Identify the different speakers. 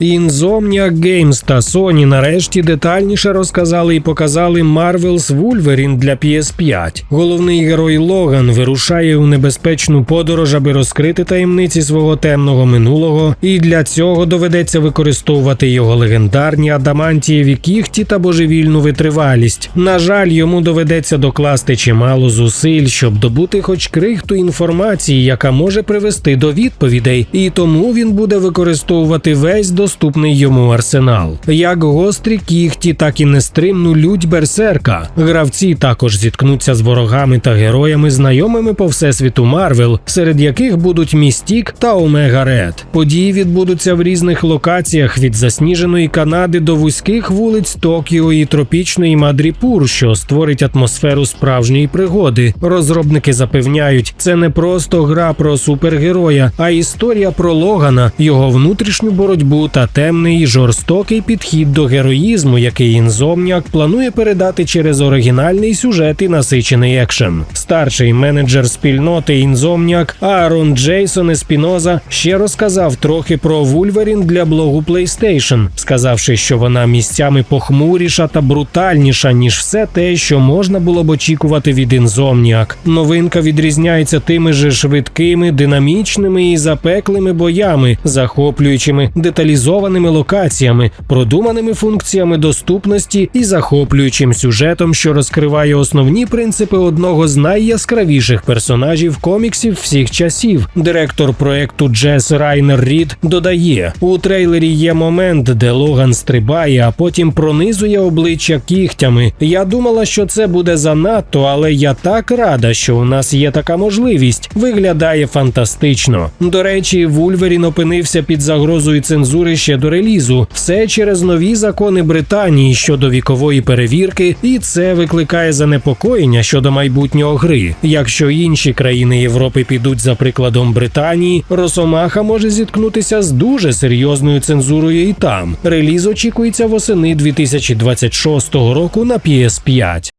Speaker 1: Insomniac Games та Sony нарешті детальніше розказали і показали Marvel's Wolverine для PS5. Головний герой Логан вирушає у небезпечну подорож, аби розкрити таємниці свого темного минулого, і для цього доведеться використовувати його легендарні адамантієві кіхті та божевільну витривалість. На жаль, йому доведеться докласти чимало зусиль, щоб добути хоч крихту інформації, яка може привести до відповідей, і тому він буде використовувати весь доступний йому арсенал. Як гострі кіхті, так і нестримну лють берсерка. Гравці також зіткнуться з ворогами та героями, знайомими по всесвіту Марвел, серед яких будуть Містік та Омега Ред. Події відбудуться в різних локаціях від засніженої Канади до вузьких вулиць Токіо і тропічної Мадріпур, що створить атмосферу справжньої пригоди. Розробники запевняють, це не просто гра про супергероя, а історія про Логана, його внутрішню боротьбу та темний жорстокий підхід до героїзму, який Інзомніак планує передати через оригінальний сюжет і насичений екшен. Старший менеджер спільноти Інзомніак Аарон Джейсон Еспіноза ще розказав трохи про Вульверін для блогу PlayStation, сказавши, що вона місцями похмуріша та брутальніша ніж все те, що можна було б очікувати від Інзомніак. Новинка відрізняється тими же швидкими, динамічними і запеклими боями, захоплюючими деталізованими локаціями, продуманими функціями доступності і захоплюючим сюжетом, що розкриває основні принципи одного з найяскравіших персонажів коміксів всіх часів. Директор проекту Джес Райнер Рід додає: у трейлері є момент, де Логан стрибає, а потім пронизує обличчя кігтями. Я думала, що це буде занадто, але я так рада, що у нас є така можливість. Виглядає фантастично. До речі, Вульверін опинився під загрозою цензури ще до релізу. Все через нові закони Британії щодо вікової перевірки, і це викликає занепокоєння щодо майбутнього гри. Якщо інші країни Європи підуть за прикладом Британії, Росомаха може зіткнутися з дуже серйозною цензурою і там. Реліз очікується восени 2026 року на PS5.